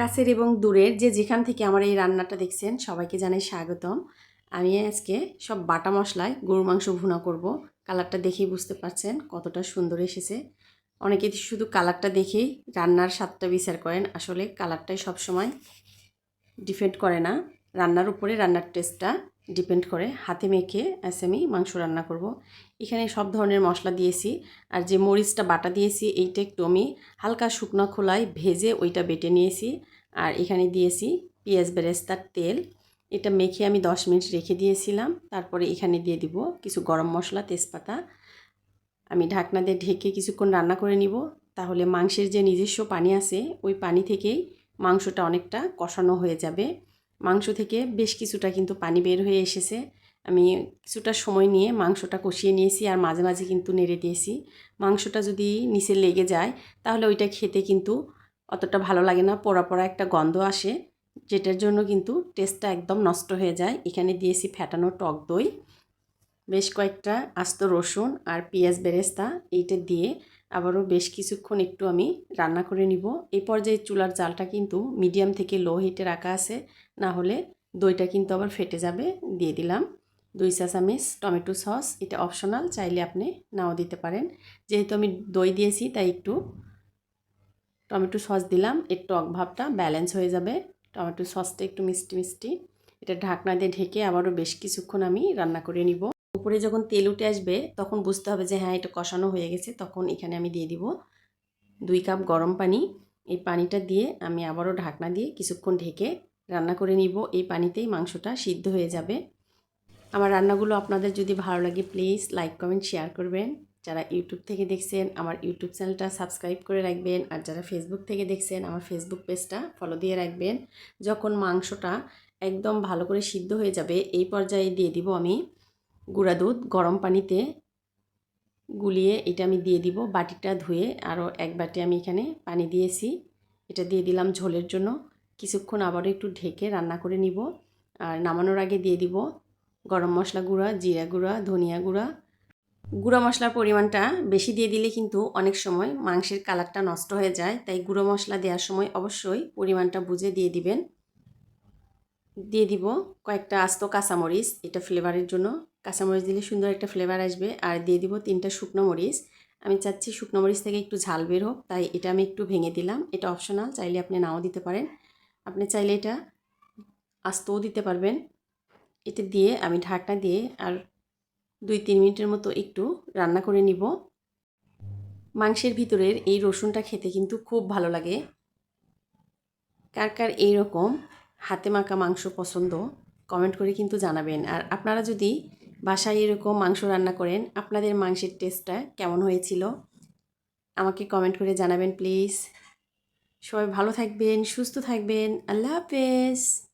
কাছের এবং দূরের যে যেখান থেকে আমার এই রান্নাটা দেখছেন, সবাইকে জানাই স্বাগতম। আমি আজকে সব বাটা মশলায় গরুর মাংস ভুনা করব। কালারটা দেখেই বুঝতে পারছেন কতটা সুন্দর এসেছে। অনেকে শুধু কালারটা দেখেই রান্নার স্বাদটা বিচার করেন। আসলে কালারটাই সবসময় ডিফেন্ড করে না। রান্নার উপরে রান্নার টেস্টটা ডিপেন্ড করে। হাতে মেখে আজ আমি মাংস রান্না করব। এখানে সব ধরনের মশলা দিয়েছি। আর যে মরিচটা বাটা দিয়েছি, এইটা একটু আমি হালকা শুকনো খোলায় ভেজে ওইটা বেটে নিয়েছি। আর এখানে দিয়েছি পেঁয়াজ বেরেস্তার তেল। এটা মেখে আমি দশ মিনিট রেখে দিয়েছিলাম। তারপরে এখানে দিয়ে দিব কিছু গরম মশলা, তেজপাতা। আমি ঢাকনা দিয়ে ঢেকে কিছুক্ষণ রান্না করে নিব। তাহলে মাংসের যে নিজস্ব পানি আছে, ওই পানি থেকেই মাংসটা অনেকটা কষানো হয়ে যাবে। মাংস থেকে বেশ কিছুটা কিন্তু পানি বের হয়ে এসেছে। আমি কিছুটা সময় নিয়ে মাংসটা কষিয়ে নিয়েছি আর মাঝে মাঝে কিন্তু নেড়ে দিয়েছি। মাংসটা যদি নিচে লেগে যায়, তাহলে ওইটা খেতে কিন্তু অতটা ভালো লাগে না, পোড়া পোড়া একটা গন্ধ আসে, যেটার জন্য কিন্তু টেস্টটা একদম নষ্ট হয়ে যায়। এখানে দিয়েছি ফ্যাটানো টক দই। বেশ কয়েকটা আস্ত রসুন আর পেঁয়াজ বেরেস্তা এইটা দিয়ে আবারও বেশ কিছুক্ষণ একটু আমি রান্না করে নিব। এই পর্যায়ে চুলার জালটা কিন্তু মিডিয়াম থেকে লো হিটে রাখা আছে, না হলে দইটা কিন্তু আবার ফেটে যাবে, দিয়ে দিলাম দুই চা চামিচ টমেটো সস। এটা অপশনাল, চাইলে আপনি নাও দিতে পারেন। যেহেতু আমি দই দিয়েছি, তাই একটু টমেটো সস দিলাম। এর টক ভাবটা ব্যালেন্স হয়ে যাবে। টমেটো সসটা একটু মিষ্টি মিষ্টি। এটা ঢাকনা দিয়ে ঢেকে আবারও বেশ কিছুক্ষণ আমি রান্না করে নিব। উপরে যখন তেল উঠে আসবে, তখন বুঝতে হবে যে হ্যাঁ এটা কষানো হয়ে গেছে। তখন এখানে আমি দিয়ে দিব দুই কাপ গরম পানি। এই পানিটা দিয়ে আমি আবারও ঢাকনা দিয়ে কিছুক্ষণ ঢেকে রান্না করে নিব। এই পানিতেই মাংসটা সিদ্ধ হয়ে যাবে। আমার রান্নাগুলো আপনাদের যদি ভালো লাগে, প্লিজ লাইক, কমেন্ট, শেয়ার করবেন। যারা ইউটিউব থেকে দেখছেন, আমার ইউটিউব চ্যানেলটা সাবস্ক্রাইব করে রাখবেন। আর যারা ফেসবুক থেকে দেখছেন, আমার ফেসবুক পেজটা ফলো দিয়ে রাখবেন। যখন মাংসটা একদম ভালো করে সিদ্ধ হয়ে যাবে, এই পর্যায়ে দিয়ে দিব আমি গুঁড়া দুধ গরম পানিতে গুলিয়ে এটা আমি দিয়ে দিব, বাটিটা ধুয়ে আরও এক বাটি আমি এখানে পানি দিয়েছি। এটা দিয়ে দিলাম ঝোলের জন্য। কিছুক্ষণ আবারও একটু ঢেকে রান্না করে নিব। আর নামানোর আগে দিয়ে দিব গরম মশলা গুঁড়া, জিরা গুঁড়া, ধনিয়া গুঁড়া। গুঁড়ো মশলার পরিমাণটা বেশি দিয়ে দিলে কিন্তু অনেক সময় মাংসের কালারটা নষ্ট হয়ে যায়, তাই গুঁড়ো মশলা দেওয়ার সময় অবশ্যই পরিমাণটা বুঝে দিয়ে দিবেন। দিয়ে দিব কয়েকটা আস্ত কাঁচামরিচ, এটা ফ্লেভারের জন্য। কাঁচামরিচ দিলে সুন্দর একটা ফ্লেভার আসবে। আর দিয়ে দিব তিনটা শুকনো মরিচ। আমি চাচ্ছি শুকনো মরিচ থেকে একটু ঝাল বের হোক, তাই এটা আমি একটু ভেঙে দিলাম। এটা অপশনাল চাইলে আপনি নাও দিতে পারেন। আপনি চাইলে এটা আস্তও দিতে পারবেন। এটা দিয়ে আমি ঢাকনা দিয়ে আর দুই তিন মিনিটের মতো একটু রান্না করে নিব। মাংসের ভিতরের এই রসুনটা খেতে কিন্তু খুব ভালো লাগে। কার কার এইরকম হাতে মাখা মাংস পছন্দ কমেন্ট করে কিন্তু জানাবেন। আর আপনারা যদি বাসায় এরকম মাংস রান্না করেন, আপনাদের মাংসের টেস্টটা কেমন হয়েছিল? আমাকে কমেন্ট করে জানাবেন প্লিজ সবাই ভালো থাকবেন, সুস্থ থাকবেন, আল্লাহ হাফেজ।